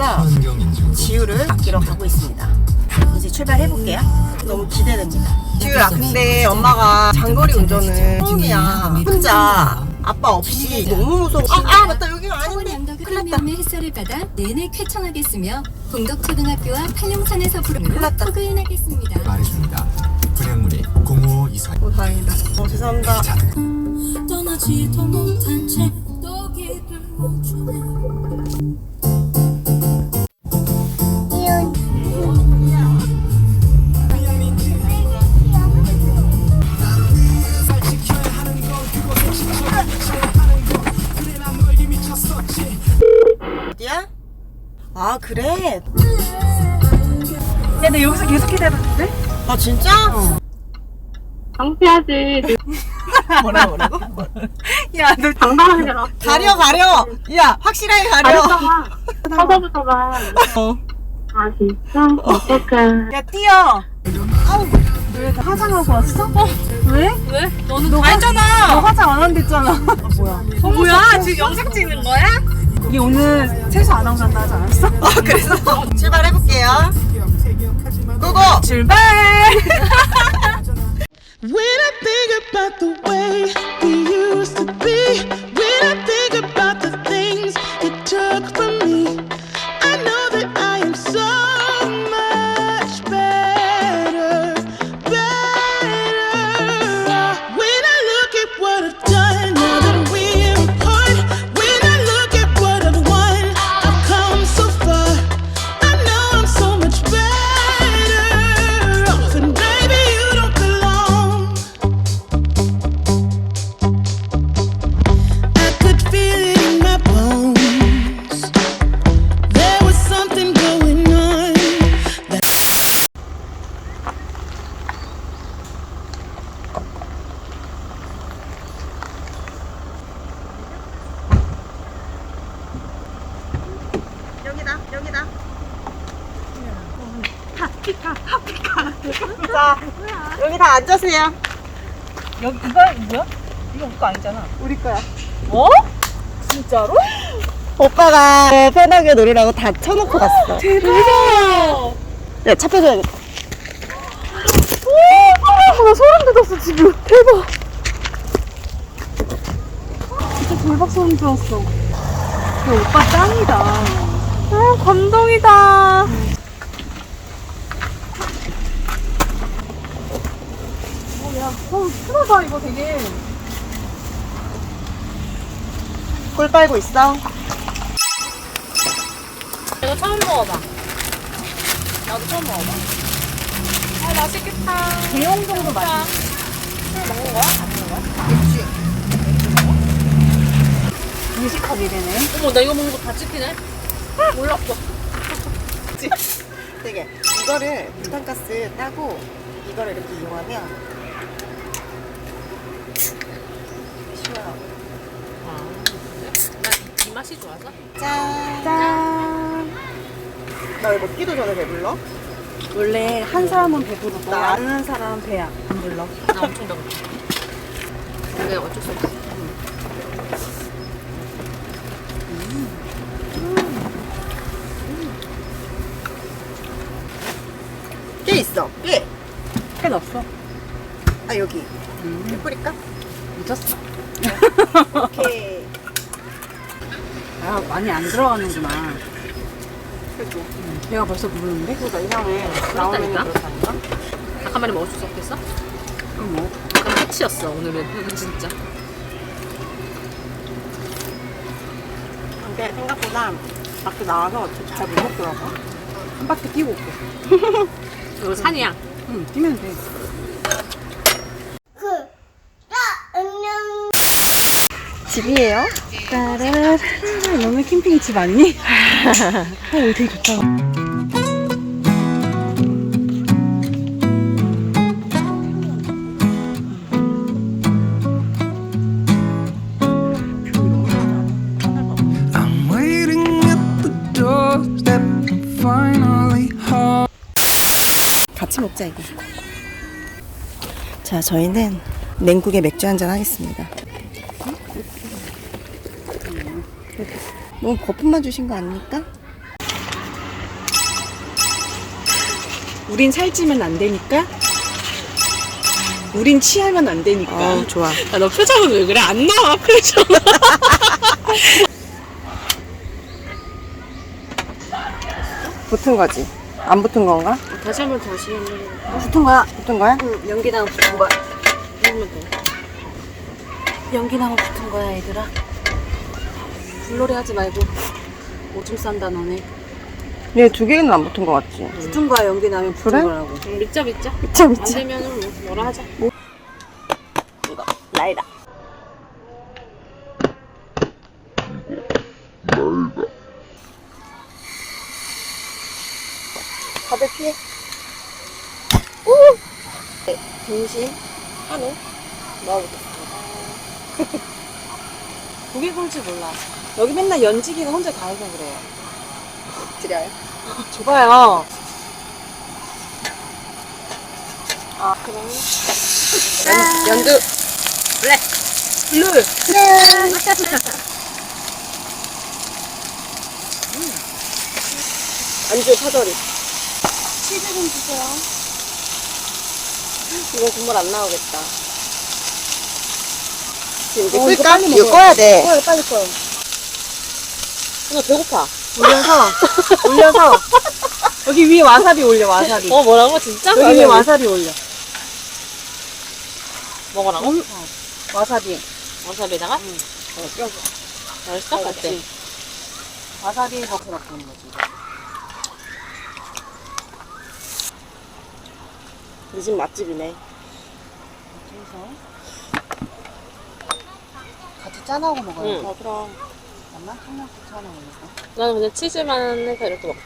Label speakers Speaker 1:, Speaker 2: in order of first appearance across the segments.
Speaker 1: 인증
Speaker 2: 지우를 아끼러 가고 있습니다. 이제 출발해 볼게요. 너무 기대됩니다. 지우야, 근데 엄마가 장거리 운전은 처음이야. 혼자 아빠 없이 너무 무서워. 아, 아 맞다 여기가 아닌데.
Speaker 3: 남덕. 흐르는 햇살을 받아 내내 쾌청하겠으며 동덕초등학교와 팔룡산에서
Speaker 2: 큰일 났다.
Speaker 3: 포근하겠습니다.
Speaker 1: 말해줍니다. 분양문의 0524
Speaker 2: 오 다행이다. 어 죄송합니다.
Speaker 3: 떠나지도 못한 채
Speaker 2: 아 그래.
Speaker 4: 야, 나 여기서 계속 기다렸는데?
Speaker 2: 아 진짜?
Speaker 5: 창피하지.
Speaker 2: 뭐라 뭐라고?
Speaker 4: 야, 너
Speaker 5: 당당하게 라
Speaker 2: 가려 가려. 야 확실하게 가려.
Speaker 5: 가렸잖아. 서서부터 가.
Speaker 2: 어.
Speaker 5: 아, 진짜? 어떡해.
Speaker 4: 야, 뛰어! 아우, 왜 화장하고 왔어? 어? 왜?
Speaker 6: 왜? 너는 너다 했잖아.
Speaker 4: 너 화장 안 한댔잖아. 아, 뭐야.
Speaker 6: 어, 뭐야? 지금 영상 찍는 거야?
Speaker 4: 이게 오늘 세수 안 하고 간다 하지 않았어?
Speaker 2: 아 그래서 출발해 볼게요. 고고.
Speaker 4: 출발!
Speaker 7: When I think about the way
Speaker 2: 앉으세요.
Speaker 4: 여기, 이거, 뭐야? 이거 우리 거 아니잖아.
Speaker 2: 우리 거야.
Speaker 4: 어? 진짜로?
Speaker 2: 오빠가 편하게 놀으라고 다 쳐놓고 갔어.
Speaker 4: 대박!
Speaker 2: 야, 차 빼줘야겠다.
Speaker 4: 오, 나 소름 돋았어, 지금. 대박! 진짜 돌박 소름 돋았어. 야, 오빠 짱이다. 아, 감동이다. 어, 야, 어, 편하다, 이거 되게.
Speaker 2: 꿀 빨고 있어.
Speaker 6: 이거 처음 먹어봐. 나도 처음 먹어봐. 아, 맛있겠다.
Speaker 4: 대용 정도 맛있어.
Speaker 6: 술 먹는 거야? 안 먹는 거야?
Speaker 4: 무식하게 되네.
Speaker 6: 어머, 나 이거 먹는 거 다 찍히네? 몰랐어.
Speaker 2: 되게 이거를 부탄가스 따고 이거를 이렇게 이용하면 쉬워요.
Speaker 6: 난이 맛이 좋아서?
Speaker 2: 짠.
Speaker 4: 짠.
Speaker 2: 나 왜 먹기도 전에 배불러?
Speaker 4: 원래 한 사람은 배부르고
Speaker 2: 나-
Speaker 4: 다른 사람은 배안 불러.
Speaker 6: 나 엄청 배고파. 근데 어쩔 수 없어.
Speaker 2: 꽤 있어. 꽤.
Speaker 4: 해 넣었어.
Speaker 2: 아 여기. 꽤 뿌릴까?
Speaker 4: 미쳤어.
Speaker 2: 오케이.
Speaker 4: 아 많이 안 들어가는구나.
Speaker 2: 그래도
Speaker 4: 응. 배가 벌써 부르는데?
Speaker 2: 그러니까 이상해.
Speaker 6: 그렇다니까?
Speaker 2: 그렇다니까?
Speaker 6: 닭한 마리 먹을 수 없겠어?
Speaker 4: 그럼 뭐.
Speaker 6: 약간 패치였어, 오늘은. 진짜.
Speaker 2: 근데 생각보다 밖에 나와서 잘 못 먹더라고.
Speaker 4: 한 바퀴 뛰고 올게.
Speaker 6: 이거 산이야.
Speaker 4: 응, 뛰면 돼.
Speaker 2: 집이에요?
Speaker 4: 따라라라. 너네 캠핑 집 아니니? 어, 여기 되게 좋다.
Speaker 8: I'm waiting at the doorstep, finally home.
Speaker 2: 같이 먹자 이거. 자 저희는 냉국에 맥주 한 잔 하겠습니다. 너무 거품만 주신 거 아닙니까?
Speaker 4: 우린 살찌면 안 되니까. 우린 취하면 안 되니까.
Speaker 2: 어, 좋아.
Speaker 4: 야, 너 표정은 왜 그래? 안 나와, 표정.
Speaker 2: 붙은 거지? 안 붙은 건가?
Speaker 6: 다시 한번 다시 한번.
Speaker 2: 붙은 거야? 붙은 거야?
Speaker 6: 응, 연기당 붙은 거야. 그러면 돼.
Speaker 4: 연기나무 붙은 거야, 얘들아. 불놀이 하지 말고. 오줌 싼다, 너네.
Speaker 2: 얘 두 개는 안 붙은 거 같지?
Speaker 4: 붙은 거야, 연기나무 붙은
Speaker 2: 그래?
Speaker 4: 거라고.
Speaker 6: 응, 믿자 믿자.
Speaker 2: 미쳐
Speaker 6: 안
Speaker 2: 미쳐.
Speaker 6: 되면은 뭐, 뭐라 하자.
Speaker 2: 나이다. 다들 피해. 오! 등심, 한우, 넣어보겠습니다.
Speaker 4: 고기 굴지 몰라. 여기 맨날 연지기가 혼자 다 해서 그래요.
Speaker 2: 드려요.
Speaker 4: 줘봐요.
Speaker 2: 연, 연두.
Speaker 4: 블루.
Speaker 2: 안주 파절이.
Speaker 4: 치즈 좀 주세요.
Speaker 2: 이거 국물 안 나오겠다. 지금 이제
Speaker 4: 어, 이거
Speaker 2: 끌까?
Speaker 4: 빨리
Speaker 2: 이거
Speaker 4: 먹어요.
Speaker 2: 꺼야 돼.
Speaker 4: 꺼요, 빨리 꺼요.
Speaker 6: 나 배고파.
Speaker 4: 올려서, 올려서. 여기 위에 와사비 올려, 와사비.
Speaker 6: 어 뭐라고 진짜?
Speaker 4: 여기 위에 와사비 올려.
Speaker 6: 먹으라고?
Speaker 4: 와사비.
Speaker 6: 와사비에다가?
Speaker 4: 응.
Speaker 6: 어, 껴서. 맛있어? 어때?
Speaker 4: 와사비 버섯 같은 거지.
Speaker 2: 이집 맛집이네.
Speaker 4: 그래서 같이 짠하고 먹어요.
Speaker 6: 응.
Speaker 2: 어, 그럼.
Speaker 4: 잠깐만, 청양고추 하나 올릴까?
Speaker 6: 나는 그냥 치즈만 해서 이렇게 먹게.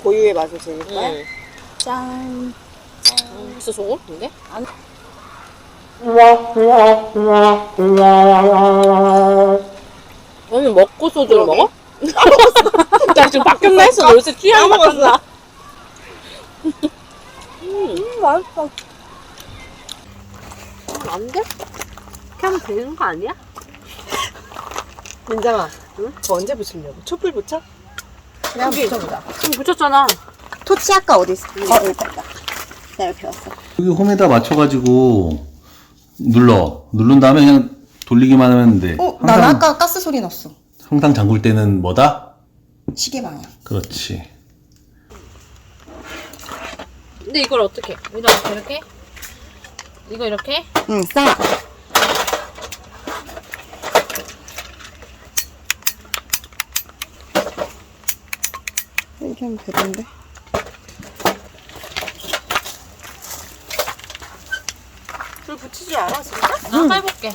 Speaker 2: 고유의 맛을 즐길 거야?
Speaker 6: 응.
Speaker 4: 짠.
Speaker 6: 음, 진짜 좋을 텐데? 아니 먹고 소주를 먹어? 나 지금 바뀌었나 했어. 너 요새 취향 바뀌었나? 음, 맛있어. 안 돼? 이렇게 하면 되는 거 아니야?
Speaker 2: 민정아, 응? 저 언제 붙이려고? 촛불 붙여? 그냥 붙여보자.
Speaker 6: 지금 붙였잖아.
Speaker 2: 토치 아까 어디 있어? 어, 여기 있다. 나 여기 배웠어.
Speaker 9: 여기 홈에다 맞춰가지고 눌러. 누른 다음에 그냥 돌리기만 하면 돼.
Speaker 2: 어, 난 아까 가스 소리 났어.
Speaker 9: 항상 잠글 때는 뭐다?
Speaker 2: 시계 방향.
Speaker 9: 그렇지.
Speaker 6: 근데 이걸 어떻게? 여기다 이렇게? 이거 이렇게?
Speaker 2: 응, 싸. 이렇게 하면 되던데. 불 붙이지 않아, 진짜?
Speaker 6: 나 해볼게.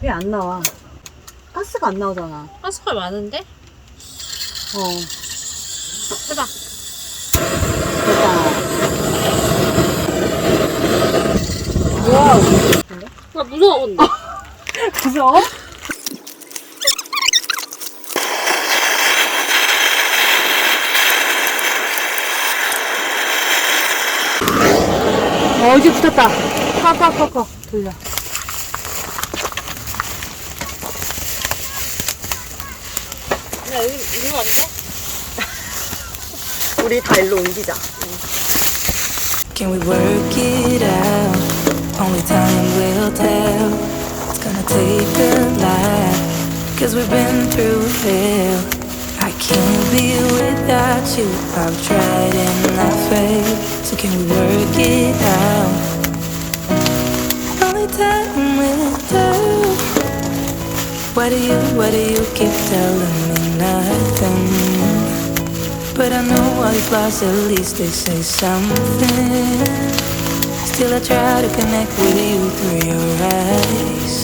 Speaker 4: 왜 안 나와? 가스가 안 나오잖아.
Speaker 6: 가스가 많은데?
Speaker 4: 어.
Speaker 6: 해봐. 나 무서워, 근데.
Speaker 4: 무서워? 어, 이제 붙었다. 팍팍팍팍 돌려.
Speaker 6: 야, 여기, 이거 안 돼?
Speaker 2: 우리 다 일로 옮기자.
Speaker 10: Can we work it out? Only time will tell. Gonna take a lot. Cause we've been through hell. I can't be without you. I've tried and I failed. So can we work it out? Only time will tell. Why do you, why do you keep telling me nothing? But I know all your flaws, at least they say something. Still I try to connect with you through your eyes.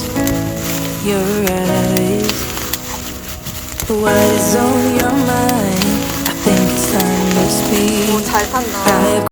Speaker 10: Your eyes. What is on your mind? I think it's time to speak.